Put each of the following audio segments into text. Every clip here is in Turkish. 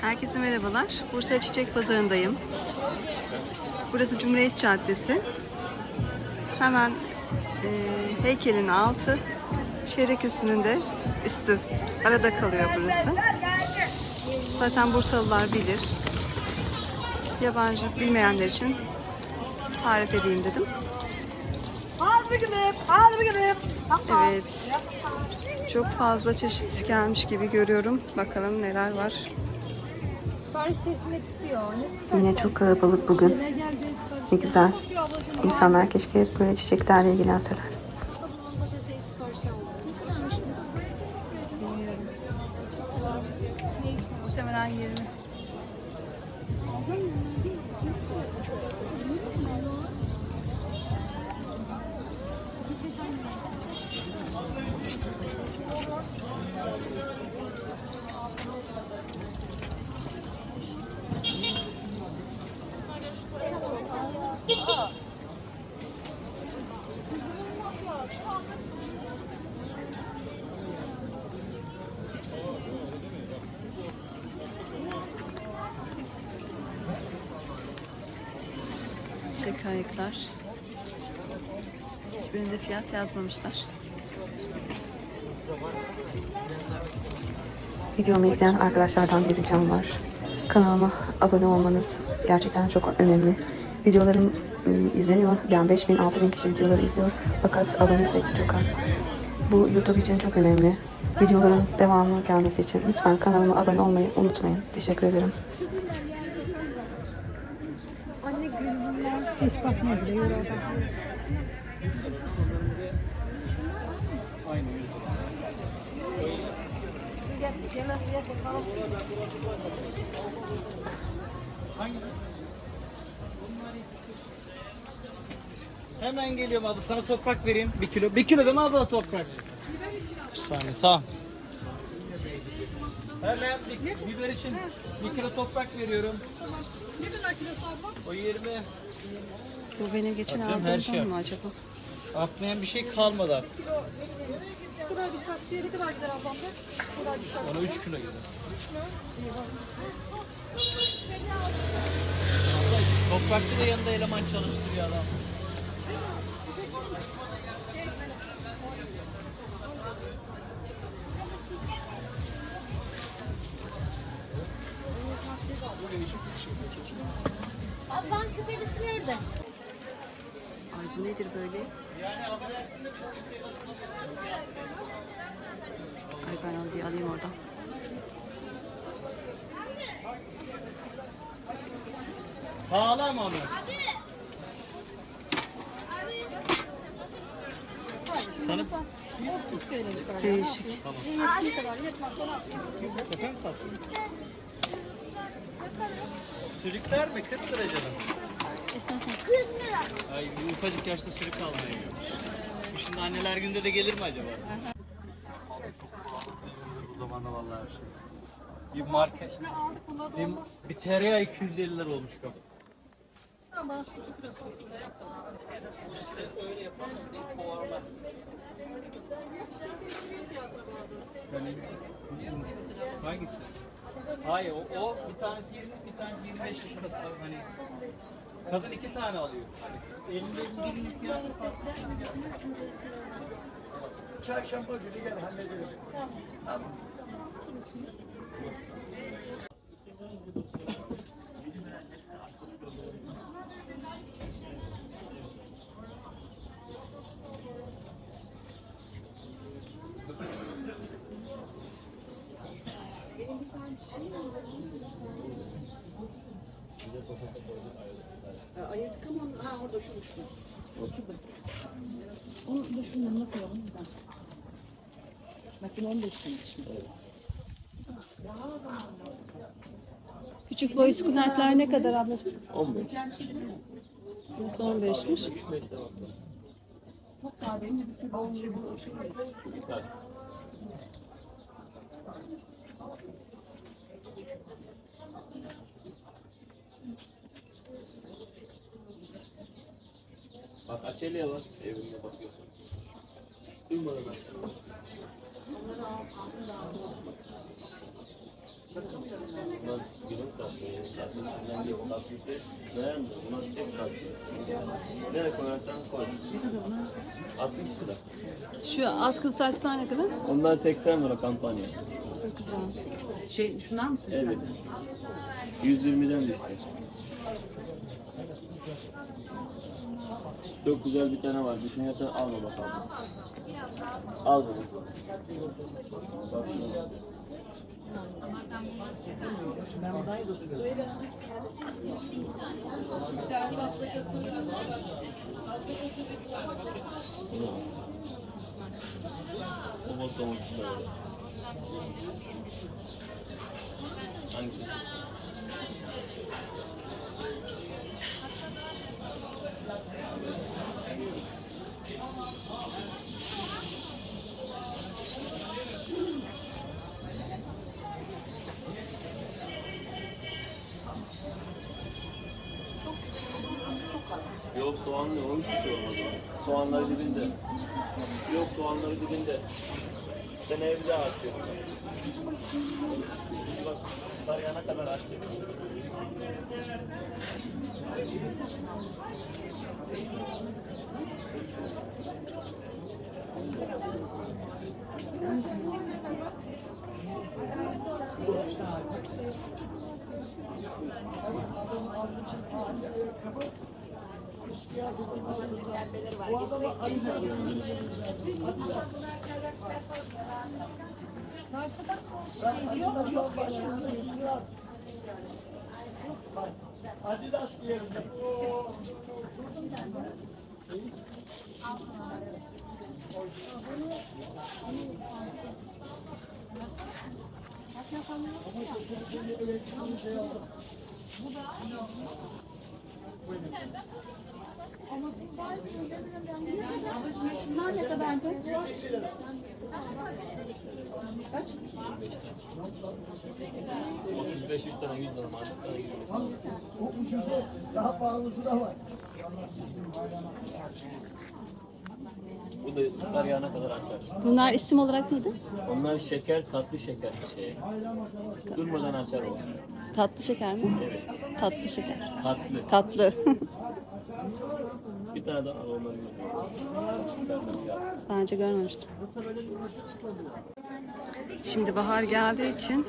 Herkese merhabalar. Bursa Çiçek Pazarı'ndayım. Burası Cumhuriyet Caddesi. Hemen e, heykelin altı, çeyrek üstünün de üstü. Arada kalıyor burası. Zaten Bursalılar bilir. Yabancı bilmeyenler için tarif edeyim dedim. Evet. Çok fazla çeşit gelmiş gibi görüyorum. Bakalım neler var. Yine çok kalabalık bugün. Ne güzel. İnsanlar keşke hep böyle çiçeklerle ilgilenseler. Çiçek kayıklar. Hiçbirinde fiyat yazmamışlar. Videomu izleyen arkadaşlardan bir ricam var. Kanalıma abone olmanız gerçekten çok önemli. Videolarım ım, izleniyor. Yani 5000 6000 kişi videoları izliyor. Fakat abone sayısı çok az. Bu YouTube için çok önemli. Videoların devamlı gelmesi için lütfen kanalıma abone olmayı unutmayın. Teşekkür ederim. Hiç bakma bile yürü oradan. Hemen geliyorum abla sana toprak vereyim. Bir kilo. Bir kilo değil mi abla toprak? Bir saniye tamam. Hemen bir, biber için bir kilo toprak veriyorum. Ne kadar kilosu abla? O 20. Bu benim geçen Bakacağım, her aldığımdan şey mı acaba? Atmayan bir şey kalmadı artık. Şu kadar bir saksıya ne kadar gider ablam da? Şu kadar bir saksıya. Ona 3 kilo gider. Toprakçı da yanında eleman çalıştırıyor adam. Böyle? Ay ben onu bir alayım oradan. Pahalı ama abi. Sana 30 TL'lik. Değişik. Kadar yetmez sonra efendim tatlım. Sürükler mi? 40 lira canım. 40 lira. Ay bir ufacık yaşta sürük almaya gidiyor. Şimdi anneler günde de gelir mi acaba? O zaman da vallahi her şey. Bir da bir, olmaz. bir tereyağı 250 lira olmuş kapı. Sen bana şu kutu kilosu olsun. İşte öyle yapalım değil kovarlar. Yani, hangisi? Hayır o, o bir tanesi 20 bir tanesi 25 lira hani kadın iki tane alıyor. Hani elinde birinin fiyatı. Çarşamba günü gel halledelim. Ayırdık ama ha orada şu düştü. Onu da şunun yanına koyalım. dakika. Bakın 15 tane şimdi. Küçük boy sukulentler ne kadar ablacığım? 15. Burası 15'miş. Çok daha benim bir kilo Bak Açelya var evinde bakıyorsun. Durmadan aç. Bunlar günün tatlısı. Zaten içinden bir tatlısı beğenmiyor. Buna tek tatlı. Nereye koyarsan koy. 60 lira. Şu askı saksı ne kadar? Onlar 80 lira kampanya. Çok güzel. Şey şunlar mısın Evet. 120'den düştü. Çok güzel bir tane var. Düşünüyorsan alma bakalım. Al bunu. Bak al. O öyle. Hangisi? Yok soğanlı onun için şey olmadı. Soğanları dibinde. Yok soğanları dibinde. Ben evde açıyorum. Bak tarayana kadar açtık. Adidas yerinde. Ama siz daha hiç şey demedim ben biliyorum. Ablacığım şunlar ne kadardı? Kaç? 35 3 tane 100 lira market sana 100 lira. O ucuzu daha pahalısı da var. Bu da tarayana kadar açar. Bunlar isim olarak neydi? Onlar şeker, tatlı şeker şey. Durmadan açar o. Tatlı şeker mi? Evet. Tatlı şeker. Tatlı. Tatlı. Bir tane daha al onları. Daha önce görmemiştim. Şimdi bahar geldiği için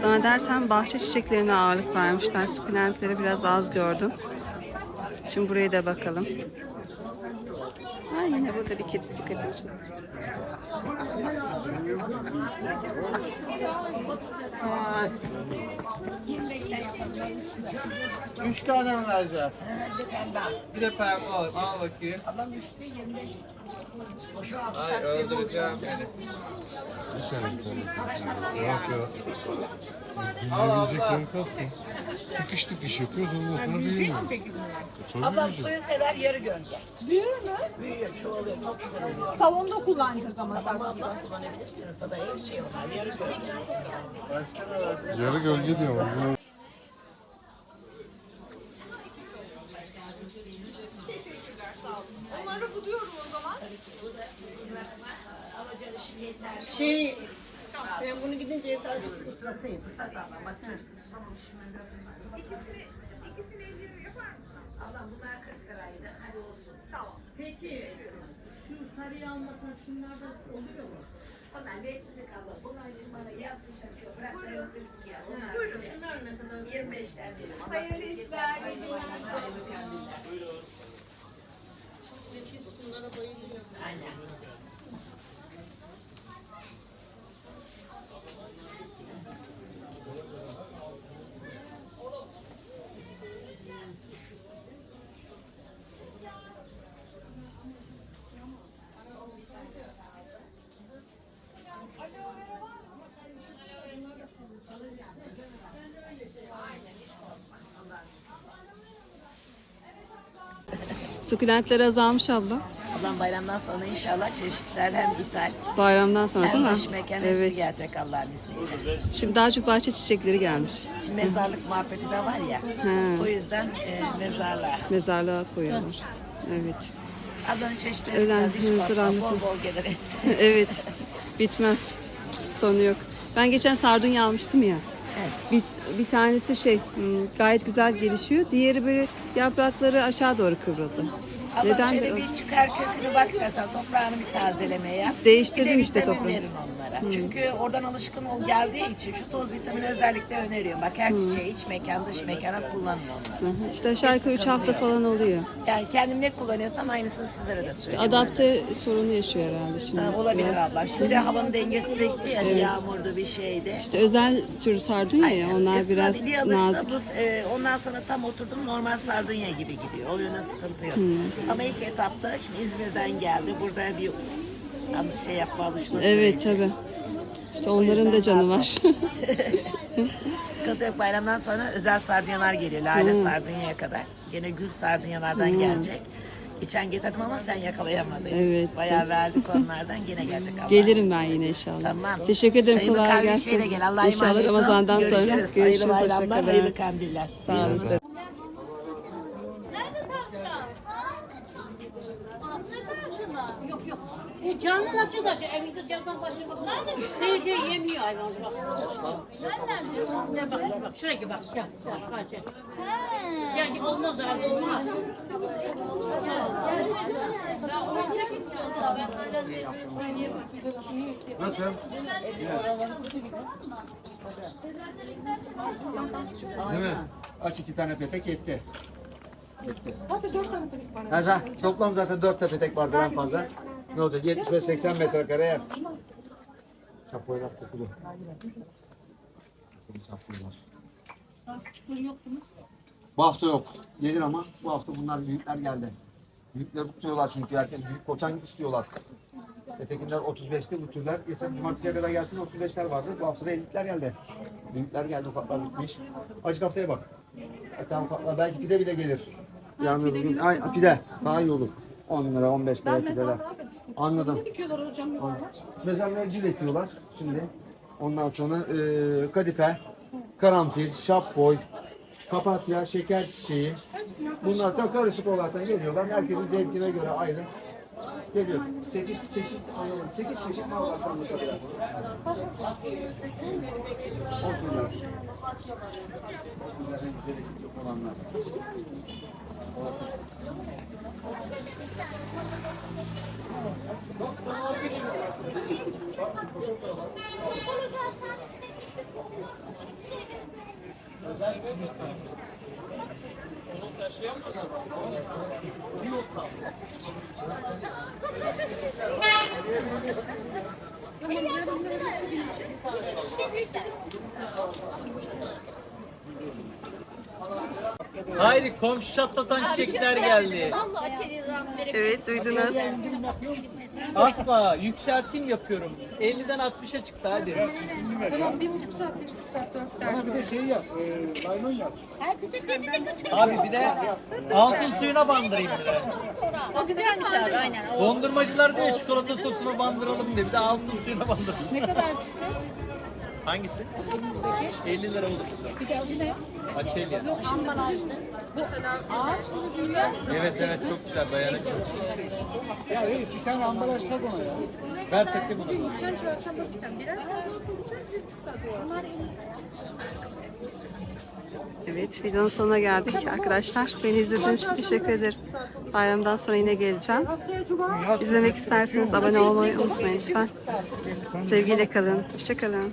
zannedersem bahçe çiçeklerine ağırlık vermişler. Sukulentleri biraz az gördüm. Şimdi buraya da bakalım. Yine burada bir kedi dikkat edin. Üç tane mi vereceğim? Bir de pembe al, al bakayım. Ay öldüreceğim beni. Bir tane bir tane. Ne yapıyor? Al abla. Kalsın. Tıkış tıkış yapıyoruz ondan sonra büyümüyor. Tabii Ablam suyu sever yarı gölge. Büyür mü? Büyüyor, çoğalıyor, çok güzel oluyor. Salonda kullanacağız ama. Tamam ablam kullanabilirsiniz. Sada her şey var, yarı gölge. Yarı gölge diyorum. Bunu Şey, ben bunu gidince evde azıcık ıslatayım. Islat ablam, bak çocuk. İkisini, ikisini elliyorum yapar mısın? Ablam bunlar 40 liraydı, hadi olsun. Tamam. Peki, şu sarıyı almasan şunlardan oluyor mu? Onlar mevsimlik abla. Bunlar için bana yaz kış açıyor. Bırak da yıldık ya. Onlar Buyurun, şunlar ne kadar? 25'ten veriyorum. Hayırlı işler. Hayırlı kandiller. Buyurun. Nefis bunlara bayılıyorum. Aynen. Sukulentler azalmış abla. Ablam bayramdan sonra inşallah çeşitler hem ithal Bayramdan sonra değil hem mi? dış mekan hepsi Evet. gelecek Allah'ın izniyle. Şimdi daha çok bahçe çiçekleri gelmiş. Şimdi mezarlık muhabbeti de var ya. He. O yüzden e, mezarlığa. Mezarlığa koyuyorlar. Evet. Ablanın çeşitleri Evlen- biraz hiç korkma. rahmet Bol bol gelir hepsi. evet. Bitmez. Sonu yok. Ben geçen sardunya almıştım ya. Bir, bir tanesi şey hmm, gayet güzel gelişiyor. Diğeri böyle yaprakları aşağı doğru kıvrıldı. Ama Neden şöyle bir çıkar kökünü bak istersen toprağını bir tazelemeye yap. Değiştirdim bir de işte toprağı. Onlara. Çünkü oradan alışkın ol geldiği için şu toz vitamini özellikle öneriyorum. Bak her çiçeği iç mekan dış mekana kullanın onları. Hı hı. İşte aşağı yukarı 3 sıkıntı hafta yok. falan oluyor. Yani kendim ne kullanıyorsam aynısını sizlere de söyleyeceğim. Adapte sorunu yaşıyor herhalde şimdi. Ha, olabilir Biraz. ablam. Şimdi de havanın dengesizleşti ya Evet. yağmurdu bir şeydi. İşte özel tür sardunya ya onlar Esna biraz alırsa nazik. bu, e, ondan sonra tam oturdum normal sardunya gibi gidiyor. O yöne sıkıntı yok. Ama ilk etapta şimdi İzmir'den geldi. Burada bir şey yapma alışması Evet tabi. İşte onların da canı var. Sıkıntı yok. Bayramdan sonra özel sardunyalar geliyor. Lale Hmm. sardunyaya kadar. Gene gül sardunyalardan gelecek. Geçen getirdim ama sen yakalayamadın. Evet. Bayağı verdik onlardan. Gene gelecek Allah. Gelirim ben yine inşallah. Tamam. Teşekkür ederim. Çayımı Kolay gelsin. gel. Allah'a İnşallah. Ramazan'dan sonra Görüşürüz. Hayırlı bayramlar, hayırlı kandiller. Sağ olun. Nerede tavşan? Ne tavşanı? Yok yok. E, canın açı da evinde candan başına bak. Nerede? Ne diye yemiyor hayvan bak. Ne bak bak şuraya bak. Gel gel bak. Gel. Gel olmaz abi olmaz. Nasıl? Değil mi? Aç iki tane petek yetti. Yetti. Hadi dört tane petek var. Ha, zaten, toplam zaten dört tane petek vardır en fazla. Ne olacak? 75-80 metrekare yer. Çapoylar kokulu. Küçükleri mu? Bu hafta yok. Gelir ama bu hafta bunlar büyükler geldi. Büyükleri tutuyorlar çünkü herkes büyük koçan istiyorlar. Ötekiler 35'te bu türler. Geçen cumartesiye kadar gelsin 35'ler vardı. Bu hafta da 50'ler geldi. Büyükler geldi ufaklar bitmiş. Açık haftaya bak. Hatta ufaklar belki pide bile gelir. Yarın öbür gün. Ay, pide. Daha iyi olur. 10 lira 15 lira pideler. Anladım. Ne dikiyorlar hocam? Mesela mevcil ekiyorlar şimdi. Ondan sonra eee kadife, karanfil, şapboy, papatya, şeker çiçeği. Bunlar da karışık olarak geliyorlar. Herkesin zevkine göre ayrı geliyor. 8 çeşit anladım. 8 çeşit mal var şu anda tabii. O türler. Bunların güzeli çok olanlar. Haydi komşu çatlatan çiçekler geldi. Allah çevirden beri. Evet duydunuz. Asla yükseltim yapıyorum. 50'den 60'a çıktı hadi. Tamam bir buçuk saat, bir buçuk saat dört. Bana bir de şey yap, e, laylon yap. Abi bir de altın suyuna bandırayım bir de. O güzelmiş abi aynen. Dondurmacılar diyor çikolata sosuna bandıralım diye. Bir de altın suyuna bandıralım. Ne kadar çiçek? Hangisi? 50 lira olur size. Bir de adı ne? Açelya. Yok ambalajlı. Mesela ağaç gibi güzel. Evet evet çok güzel dayanık. Ya hey, bir tane ambalaj tak ona ya. Ver takayım bunu. Bugün gideceğim, şu akşam gideceğim. Birer saat okuyacağız, bir buçuk saat. Bunlar en iyisi. Evet videonun sonuna geldik arkadaşlar. Beni izlediğiniz için teşekkür ederim. Bayramdan sonra yine geleceğim. İzlemek isterseniz abone olmayı unutmayın lütfen. Sevgiyle kalın. Hoşçakalın.